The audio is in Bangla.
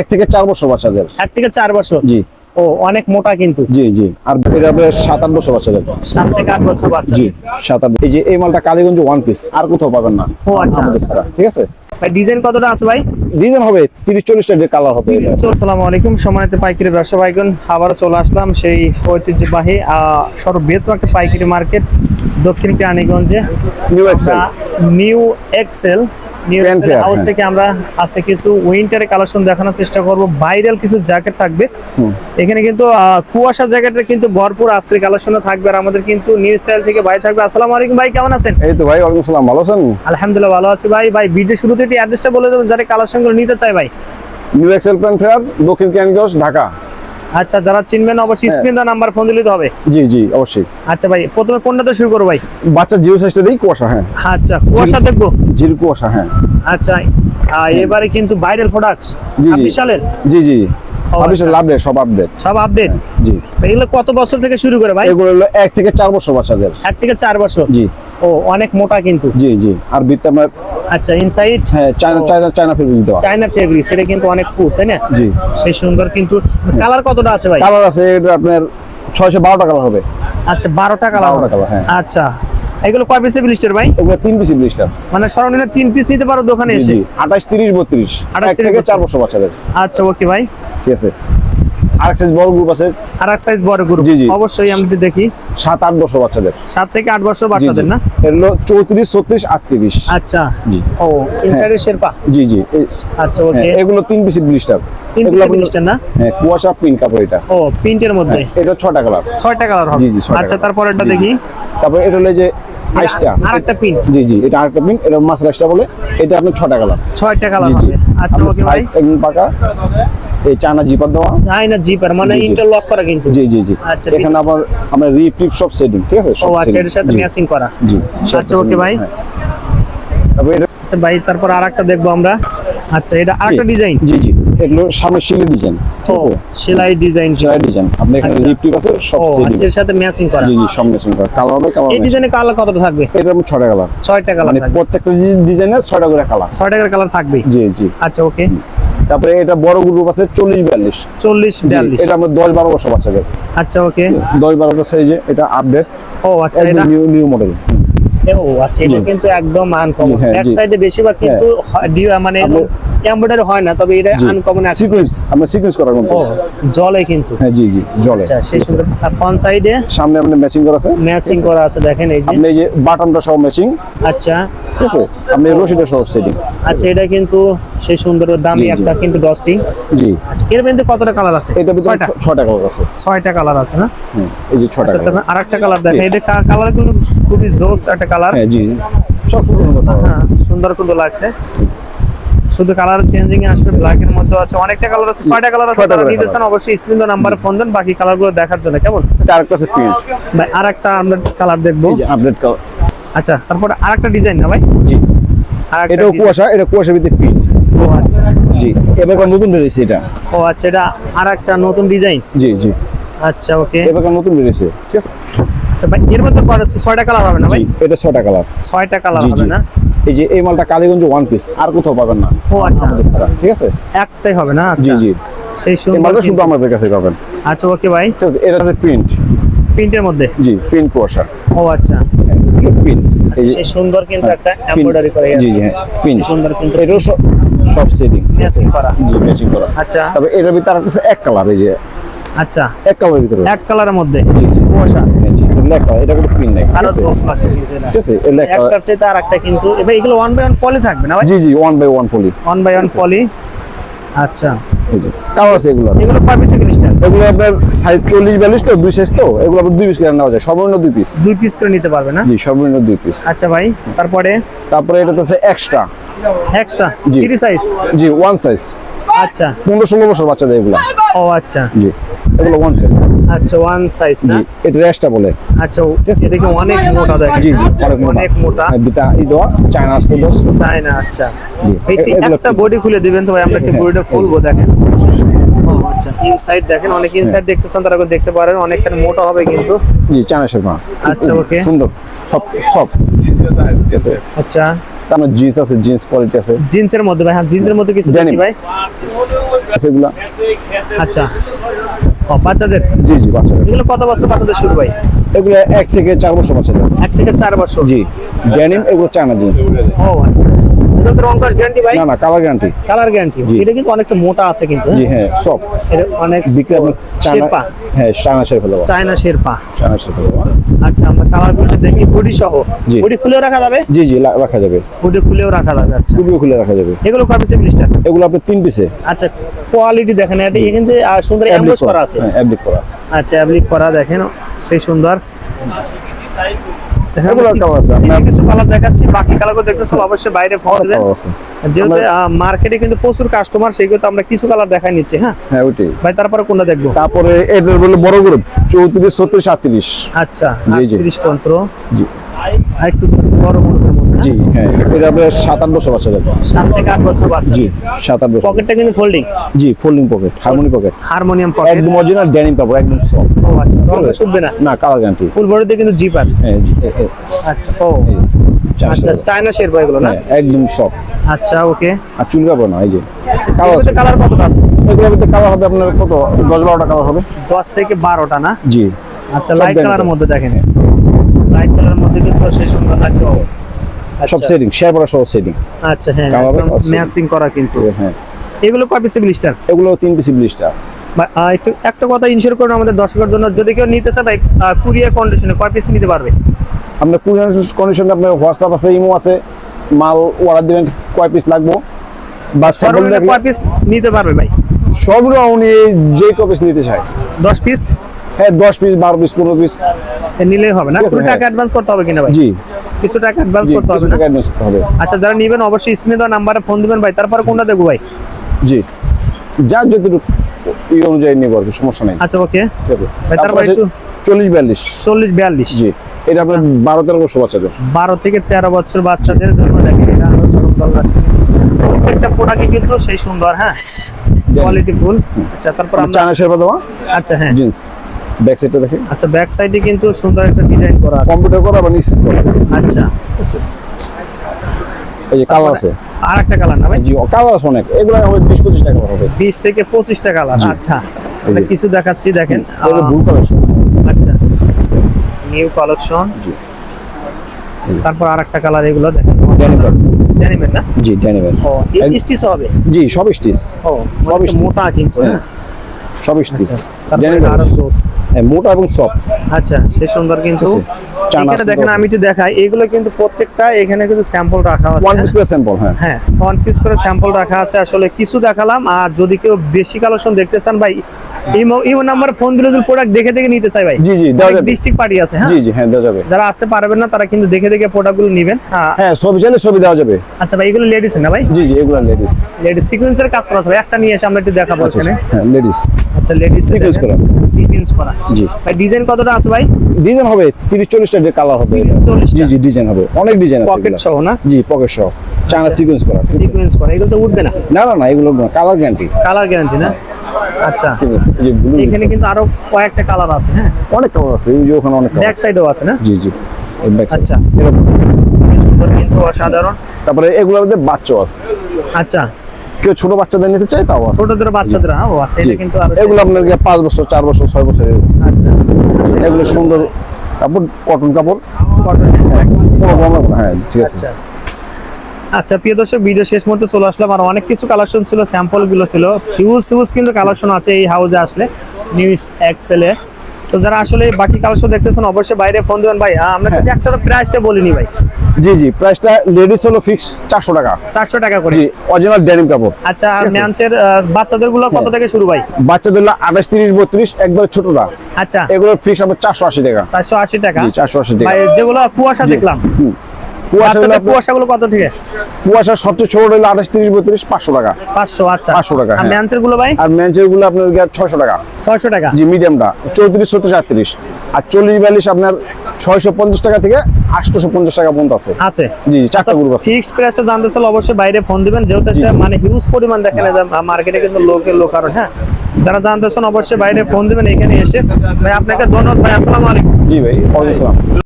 এক থেকে চার বছর বাচ্চাদের। এক থেকে চার বছর? জি। ও অনেক মোটা কিন্তু। জি জি। আর এটা আপনার সাত আট বছর বাচ্চাদের। সাত থেকে আট বছর বাচ্চা জি সাত আট। এই যে এই মালটা কালীগঞ্জ ওয়ান পিস আর কোথাও পাবেন না। ও, আচ্ছা। ঠিক আছে? ভাই ডিজাইন কতটা আছে ভাই? ডিজাইন হবে কালার হবে। আসসালামু আলাইকুম। সম্মানিত পাইকারি ব্যবসা ভাইগণ চলে আসলাম সেই ঐতিহ্যবাহী সর্ববৃহত্তম একটা পাইকারি মার্কেট দক্ষিণ কেরানীগঞ্জে। New Excel New Excel House হ্যাঁ। থেকে আমরা আছে কিছু উইন্টারের কালেকশন দেখানোর চেষ্টা করব। ভাইরাল কিছু জ্যাকেট থাকবে। এখানে কিন্তু কুয়াশা জ্যাকেটের কিন্তু ভরপুর আজকের কালেকশনে থাকবে আর আমাদের কিন্তু নিউ স্টাইল থেকে ভাই থাকবে। আসসালামু আলাইকুম ভাই কেমন আছেন? এই তো ভাই ওয়ালাইকুম ভালো আছেন? আলহামদুলিল্লাহ ভালো আছি ভাই। ভাই ভিডিও শুরুতে একটু অ্যাড্রেসটা বলে দেবেন যারা কালেকশনগুলো নিতে চায় ভাই। নিউ এক্সেল প্যান্ট ফেয়ার দক্ষিণ ক্যানগঞ্জ ঢাকা আচ্ছা যারা চিনবেন অবশ্যই হ্যাঁ। স্ক্রিন দা নাম্বার ফোন দিলে তো হবে। জি জি অবশ্যই। আচ্ছা ভাই প্রথমে কোনটাতে শুরু করব ভাই? বাচ্চা জিও সাইজটা দিই কুয়াশা হ্যাঁ। আচ্ছা কুয়াশা দেখব? জির কুয়াশা হ্যাঁ। আচ্ছা এবারে কিন্তু ভাইরাল প্রোডাক্টস জি, জি। সালের জি জি। ছাব্বিশের আচ্ছা। সব আপডেট সব আপডেট জি। এগুলো কত বছর থেকে শুরু করে ভাই? এগুলো হলো এক থেকে চার বছর বাচ্চাদের। এক থেকে চার বছর? জি। ও অনেক মোটা কিন্তু। জি জি। আর ভিত্তি আপনার আচ্ছা ইনসাইড হ্যাঁ চায়না। চায়না চায়না ফেব্রিক দেওয়া চায়না ফেব্রিক সেটা কিন্তু অনেক ফুট তাই না? জি। সেই সুন্দর কিন্তু। কালার কতটা আছে ভাই? কালার আছে এটা আপনার ছয়শো বারোটা কালার হবে। আচ্ছা বারোটা কালার 12টা colour, হ্যাঁ। আচ্ছা। এগুলো কয় পিসের ব্লিস্টার ভাই? এগুলো তিন পিসি ব্লিস্টার মানে সর্বনিম্ন তিন পিস নিতে পারো দোকানে এসে জি। আঠাশ তিরিশ বত্রিশ। 28, থেকে চার বছর বাচ্চাদের। আচ্ছা ওকে ভাই। ঠিক আছে। আর এক বড় গ্রুপ আছে। আর সাইজ বড় গ্রুপ জি, জি। অবশ্যই আমি দেখি। সাত আট বছর বাচ্চাদের। থেকে বছর বাচ্চাদের আচ্ছা। জি। ও শেরপা? জি জি। আচ্ছা ওকে। হ্যাঁ, এগুলো তিন পিসি ব্লিস্টার তিন পিসের ব্লিস্টার না? হ্যাঁ কুয়াশা কাপড় এটা। ও প্রিন্টের মধ্যে? এটা ছটা কালার কালার হবে। জি, জি, আচ্ছা তারপর এটা দেখি। তারপর এটা হলো যে আইসটা আর পিন জি জি এটা আরেকটা পিন এটা মাছ রাইসটা বলে এটা আপনার ছটা কালার ছয়টা কালার জি জি। হবে। আচ্ছা ওকে ভাই। একদম পাকা। এই চায়না জিপার দেওয়া। যাই জিপার মানে। ইন্টারলক করা কিন্তু। জি জি জি। আচ্ছা, এখানে আবার আমরা রিপ টিপ সব সেটিং ঠিক আছে? ও আচ্ছা এর সাথে ম্যাচিং করা। জি আচ্ছা ওকে ভাই। হ্যাঁ। তারপর এটা আচ্ছা ভাই তারপর আরেকটা দেখব আমরা। আচ্ছা এটা আরেকটা ডিজাইন জি জি। এগুলো সামনে শিলি ডিজাইন ঠিক আছে? সেলাই ডিজাইন সেলাই ডিজাইন আপনি এখানে আচ্ছা। টিপ আছে সব ও আচ্ছা এর সাথে ম্যাচিং করা। জি জি সামনে সুন্দর কালার হবে কালার এই ডিজাইনে কালার কতটা থাকবে? এটা আমার ছটা কালার ছয়টা কালার মানে প্রত্যেকটা ডিজাইনের ছয়টা করে কালার ছয়টা কালার থাকবে? জি জি। আচ্ছা ওকে। তারপরে এটা বড় গ্রুপ আছে চল্লিশ বিয়াল্লিশ। চল্লিশ বিয়াল্লিশ। এটা আমার দশ বারো বছর বাচ্চাদের। আচ্ছা ওকে। দশ বারো বছর সাইজে এটা আপডেট ও আচ্ছা এটা নিউ নিউ মডেল ও আচ্ছা এটা কিন্তু একদম আনকমন হ্যাঁ, ব্যাক সাইডে বেশিরভাগ কিন্তু মানে এমব্রয়ডারি হয় না তবে এটা আনকমন সিকোয়েন্স আমরা সিকোয়েন্স করার মতো। জলে কিন্তু। হ্যাঁ জি জি জলে। আচ্ছা সেই সুন্দর ফ্রন্ট সাইডে সামনে আপনি ম্যাচিং করা আছে। ম্যাচিং করা আছে দেখেন এই যে। আপনি এই যে বাটনটা সহ ম্যাচিং আচ্ছা। ঠিক আছে? আপনি রশিটা সহ সেটিং আচ্ছা এটা কিন্তু সেই সুন্দর দামি। একটা কিন্তু ডস্টিং জি। আচ্ছা এর মধ্যে কতটা কালার আছে? এটা ভিতরে ছয়টা। ছ- ছটা কালার আছে। ছয়টা কালার আছে না? এই যে ছটা আচ্ছা কালার তারপর আরেকটা কালার দেখেন। এটা কালারগুলো খুবই জোস একটা কালার হ্যাঁ জি সব সুন্দর সুন্দর হ্যাঁ। সুন্দর কিন্তু লাগছে। শুধু কালার চেঞ্জিং আসবে ব্ল্যাক এর মধ্যে আছে। অনেকটা কালার আছে ছয়টা কালার আছে। যারা নিতে চান অবশ্যই স্ক্রিন নাম্বারে ফোন দেন বাকি কালারগুলো দেখার জন্য কেমন? এটা আরেকটা আছে প্রিন্ট ভাই আরেকটা আমরা কালার দেখব। আপডেট কালার আচ্ছা তারপরে আরেকটা ডিজাইন না ভাই? জি। এটাও কুয়াশা এটা কুয়াশা ভিত্তিক প্রিন্ট ও আচ্ছা। জি। এবার নতুন বেরিয়েছে এটা? ও আচ্ছা এটা আরেকটা নতুন ডিজাইন জি জি। আচ্ছা ওকে এবার নতুন বেরিয়েছে? ঠিক আছে। আচ্ছা ভাই এর মধ্যে ছয়টা কালার হবে না ভাই? এটা ছটা কালার ছয়টা কালার হবে না? এই যে এই মালটা কালীগঞ্জ ওয়ান পিস আর কোথাও পাবেন না। ও আচ্ছা। ঠিক আছে? একটাই হবে না? জি আচ্ছা। জি সেই সুন্দর মালটা শুধু আমাদের কাছে পাবেন। আচ্ছা ওকে ভাই। আছে এটা আছে প্রিন্ট প্রিন্টের মধ্যে? জি প্রিন্ট কুয়াশা। ও আচ্ছা। প্রিন্ট এই সেই সুন্দর কিন্তু একটা print, এমব্রয়ডারি করে জি জি হ্যাঁ প্রিন্ট সুন্দর কিন্তু এটাও সব সেটিং ম্যাচিং করা। জি ম্যাচিং করা। আচ্ছা। তবে এটার ভিতরে আছে এক কালার এই যে। আচ্ছা। এক কালারের ভিতরে। এক কালারের মধ্যে? জি জি। কুয়াশা। জি এটা কোনো প্রিন্ট নাই। ঠিক আছে? জোস লাগছে ঠিক আছে এটা এক একটার চেয়ে তার একটা কিন্তু এবার এগুলো ওয়ান বাই ওয়ান পলি থাকবে না ভাই? জি জি one by one poly one by one poly আচ্ছা। কালার আছে এগুলো। এগুলো ক্রিস্টাল এগুলো আপনার সাইজ চল্লিশ বিয়াল্লিশ তো দুই সাইজ তো এগুলো আপনার দুই পিস করে নেওয়া যায় সর্বনিম্ন দুই পিস দুই পিস করে নিতে পারবে না? জি সর্বনিম্ন দুই পিস আচ্ছা ভাই তারপরে? তারপরে এটা আছে এক্সট্রা এক্সট্রা। থ্রি সাইজ জি ওয়ান সাইজ আচ্ছা। পনেরো ষোলো বছর বাচ্চাদের এগুলো। ও আচ্ছা। জি। এগুলো ওয়ান সাইজ আচ্ছা ওয়ান সাইজ না? এটা রেস্টটা বলে। আচ্ছা এটা কি অনেক মোটা দেখেন। জি জি অনেক মোটা অনেক মোটা। হ্যাঁ, বিটা ই দেওয়া চায়না আসতে দোষ চায় না আচ্ছা। জি এইটি একটা বডি খুলে দিবেন তো ভাই আমরা একটা হ্যাঁ, বডিটা খুলবো দেখেন। ও আচ্ছা ইনসাইড দেখেন অনেক হ্যাঁ। ইনসাইড দেখতে চান তারা দেখতে পারেন অনেকখানি মোটা হবে কিন্তু। জি চায়না শেরমা। আচ্ছা, okay. সুন্দর। সব সব। আচ্ছা। তারপর জিন্স আছে জিন্স কোয়ালিটি আছে। জিন্সের মধ্যে ভাই হ্যাঁ জিন্সের মধ্যে কিছু দেখি ভাই। সেগুলা আচ্ছা। বাচ্চাদের? জি জি বাচ্চাদের। এগুলো কত বছর বাচ্চাদের শুরু ভাই? এগুলো এক থেকে চার বছর বাচ্চাদের। এক থেকে চার বছর। জি ড্যানিম এগুলো চায়না জিন্স। ও আচ্ছা। এগুলো রং গ্যারান্টি ভাই? না না কালার গ্যারান্টি কালার গ্যারান্টি। এটা কিন্তু অনেকটা মোটা আছে কিন্তু জি হ্যাঁ? সব। এটা অনেক বিক্রি শেরপা। হ্যাঁ চায়না শের ফেলে চায়না শেরপা। চায়না শের আচ্ছা আমরা কালারগুলো দেখি বডি সহ। জি। বডি খুলেও রাখা যাবে? জি জি রাখা যাবে। বডি খুলেও রাখা যাবে আচ্ছা। খুলে রাখা যাবে। এগুলো কয় ব্লিস্টার এগুলো আপনার তিন পিসে আচ্ছা কোয়ালিটি দেখেন এটা কিন্তু সুন্দর করা। আছে। হ্যাঁ করা। আচ্ছা অ্যাপ্লিক করা দেখেন সেই সুন্দর। কিছু- কালার আছে, কিছু কালার দেখাচ্ছি বাকি অবশ্যই বাইরে ফোন দেবেন আছে যেহেতু মার্কেটে কিন্তু প্রচুর কাস্টমার সেগুলো তো আমরা কিছু কালার দেখাই নিচ্ছি হ্যাঁ? হ্যাঁ ওইটাই। ভাই তারপরে কোনটা দেখব? তারপরে বলে বড় গ্রুপ চৌত্রিশ ছত্রিশ আটত্রিশ। আচ্ছা জি, জি। তিরিশ পনেরো। জি। আর একটু বড় মুখের মধ্যে জি হ্যাঁ এটা আপনার সাত আট বছর বাচ্চাদের। সাত থেকে আট বছর বাচ্চা জি সাত আট বছর। পকেটটা কিন্তু ফোল্ডিং জি folding pocket harmony pocket harmonium pocket একদম অরিজিনাল ড্যানিম কাপড় একদম সফট ও আচ্ছা রংটা শুকবে না? না কালার গ্যারান্টি ফুল বডিতে কিন্তু জিপার হ্যাঁ জি এ- এ- আচ্ছা ও। আচ্ছা। চায়না শেরপা এগুলো না? হ্যাঁ একদম সফট আচ্ছা ওকে। আর চুল কাপড় না এই যে। কালার কালার কতটা আছে? এগুলোর মধ্যে কালার হবে আপনার কত? দশ বারোটা কালার হবে। দশ থেকে বারোটা না? জি। আচ্ছা লাইট। কালারের মধ্যে দেখেন। লাইট কালারের মধ্যে কিন্তু সেই সুন্দর লাগছে। সব আচ্ছা, সেটিং শেয়ার করা সব সেটিং আচ্ছা হ্যাঁ আছে। ম্যাচিং করা কিন্তু। হ্যাঁ এগুলো কয় পিসে ব্লিস্টার এগুলো তিন পিসি ব্লিস্টার একটু একটা কথা ইনশিওর করুন আমাদের দর্শকের জন্য যদি কেউ নিতে চায় ভাই কুরিয়ার কন্ডিশনে কয় পিস নিতে পারবে? আপনার কুরিয়ার কন্ডিশনে আপনার হোয়াটসঅ্যাপ আছে ইমো আছে মাল অর্ডার দিবেন কয় পিস লাগবো? বা সর্বনিম্ন কয় পিস নিতে পারবে ভাই? সবগুলো উনি যে কয় পিস নিতে চায়। দশ পিস হ্যাঁ দশ পিস বারো পিস পনেরো পিস নিলেই হবে না? হ্যাঁ। টাকা অ্যাডভান্স করতে হবে কিনা ভাই? জি। কিছু টাকা অ্যাডভান্স করতে হবে টাকা অ্যাডভান্স করতে হবে। আচ্ছা যারা নিবেন অবশ্যই স্ক্রিনে দেওয়া নাম্বারে ফোন দিবেন ভাই। তারপরে কোনটা দেখব ভাই? জি। যার যতটুকু এই অনুযায়ী নিব আর কি সমস্যা নেই। আচ্ছা ওকে ভাই, তারপর একটু- চল্লিশ বিয়াল্লিশ। চল্লিশ বিয়াল্লিশ। জি। এটা আপনার বারো তেরো বছর বাচ্চাদের। বারো থেকে তেরো বছর বাচ্চাদের জন্য দেখেন এটা আরও সুন্দর লাগছে প্রত্যেকটা প্রোডাক্টই কিন্তু সেই সুন্দর হ্যাঁ? কোয়ালিটি ফুল আচ্ছা তারপর আমরা চায়না শেরপা দেওয়া আচ্ছা হ্যাঁ। জিন্স ব্যাক সাইডটা দেখে। আচ্ছা ব্যাক সাইডে কিন্তু সুন্দর একটা ডিজাইন করা আছে। কম্পিউটার করা বা নিশ্চিত করা? আচ্ছা। এই যে কালার আছে। আর একটা কালার না ভাই? জি কালার আছে অনেক। এগুলো হবে বিশ পঁচিশ টাকা করে হবে। বিশ থেকে পঁচিশটা কালার জি। আচ্ছা এই কিছু দেখাচ্ছি দেখেন। আহ, ভুল কালেকশন আচ্ছা। নিউ কালেকশন জি। তারপর আর একটা কালার এগুলো দেখেন। ড্যানিমের জানিবেন না? জি ড্যানিমের ও এক- স্টিচ হবে? জি সব স্টিচ ও সব মোটা কিন্তু হ্যাঁ। সব স্টিচ ড্যানিমের আরও হ্যাঁ, মোটা এবং সফট আচ্ছা সেই সুন্দর কিন্তু এখানে দেখেন আমি দেখাই এগুলো কিন্তু প্রত্যেকটা এখানে কিন্তু স্যাম্পল রাখা আছে। ওয়ান পিস করে স্যাম্পল হ্যাঁ। হ্যাঁ ওয়ান পিস করে স্যাম্পল রাখা আছে। আসলে কিছু দেখালাম আর যদি কেউ বেশি কালেকশন দেখতে চান ভাই ইমো নাম্বার ফোন দিলে যদি প্রোডাক্ট দেখে দেখে নিতে চাই ভাই। জি জি ডিস্ট্রিক্ট পার্টি আছে হ্যাঁ? জি জি হ্যাঁ দেওয়া যাবে। যারা আসতে পারবেন না তারা কিন্তু দেখে দেখে প্রোডাক্টগুলো নেবেন। হ্যাঁ হ্যাঁ ছবি চাইলে ছবি দেওয়া যাবে। আচ্ছা ভাই এগুলো লেডিস না ভাই? জি জি এগুলো লেডিস লেডিস সিকোয়েন্সের কাজ করা আছে। একটা নিয়ে এসে আমরা একটু দেখাবো এখানে। হ্যাঁ লেডিস আচ্ছা লেডিস Sequence করা। সিকোয়েন্স করা। জি। ভাই ডিজাইন কতটা আছে ভাই? ডিজাইন হবে তিরিশ চল্লিশটা কালার হবে 30 40 জি জি ডিজাইন হবে। অনেক ডিজাইন আছে পকেট। সহ না? জি পকেট সহ। চায়না সিকোয়েন্স করা। সিকোয়েন্স করা। এগুলো তো উঠবে না? না না না এগুলো কালার গ্যারান্টি কালার গ্যারান্টি না? আচ্ছা। এখানে কিন্তু আরও কয়েকটা কালার আছে হ্যাঁ? অনেক কালার আছে। এই যে ওখানে অনেক ব্যাক সাইডেও আছে না? জি জি। আচ্ছা। এরকম। সুন্দর কিন্তু অসাধারণ। তারপরে এগুলোর মধ্যে বাচ্চাও আছে। আচ্ছা। কেউ ছোট বাচ্চাদের নিতে চায় তাও ছোটদের বাচ্চাদের হ্যাঁ, ও আচ্ছা এটা কিন্তু আরও এগুলো আপনার পাঁচ বছর চার বছর ছয় বছর আচ্ছা এগুলো সুন্দর কাপড় কটন কাপড়। হ্যাঁ হবে না, হ্যাঁ ঠিক আছে। আচ্ছা। আচ্ছা প্রিয় দর্শক ভিডিও শেষ মুহূর্তে চলে আসলাম। আর অনেক কিছু কালেকশন ছিল স্যাম্পলগুলো ছিল। হিউজ হিউজ কিন্তু কালেকশন আছে এই হাউসে আসলে। নিউজ এক্সেলে তো যারা আসলে বাকি কালেকশন দেখতেছেন অবশ্যই বাইরে ফোন দেবেন ভাই। আমরা কিন্তু একটা প্রাইসটা বলিনি ভাই। জি জি প্রাইসটা লেডিস হলো ফিক্স চারশো টাকা। চারশো টাকা করে। জি অরিজিনাল ডেনিম কাপড়। আচ্ছা আর। ম্যানসের বাচ্চাদেরগুলো কত থেকে শুরু ভাই? বাচ্চাদের হলো আঠাশ তিরিশ বত্রিশ একবার ছোটরা আচ্ছা। এগুলো ফিক্স চারশো আশি টাকা। চারশো আশি টাকা। জি চারশো আশি টাকা। ভাই যেগুলো কুয়াশা দেখলাম। কুয়াশা হলো বাচ্চাদের আপনার- কুয়াশা গুলো কত থেকে? কুয়াশা সবচেয়ে ছোট হলো আঠাশ তিরিশ বত্রিশ পাঁচশো টাকা। পাঁচশো আচ্ছা। 500 টাকা, আর। গুলো ভাই? আর ম্যানচেরগুলো আপনার ছয়শো টাকা। ছয়শো টাকা। জি মিডিয়ামটা। চৌত্রিশ ছত্রিশ আটত্রিশ। আর চল্লিশ বিয়াল্লিশ আপনার ছয়শো পঞ্চাশ টাকা থেকে আটশোশো পঞ্চাশ টাকা পর্যন্ত আছে। আছে। জি জি চারটা গ্রুপ আছে। ফিক্সড প্রাইসটা জানতে চাইলে অবশ্যই বাইরে ফোন দিবেন। যেহেতু। মানে হিউজ পরিমাণ দেখেন মার্কেটে কিন্তু লোকের লোক কারণ হ্যাঁ। যারা জানতে চান অবশ্যই বাইরে ফোন দিবেন এখানে এসে। ভাই আপনাকে ধন্যবাদ ভাই। আসসালামু আলাইকুম। জি ভাই ওয়ালাইকুম আসসালাম।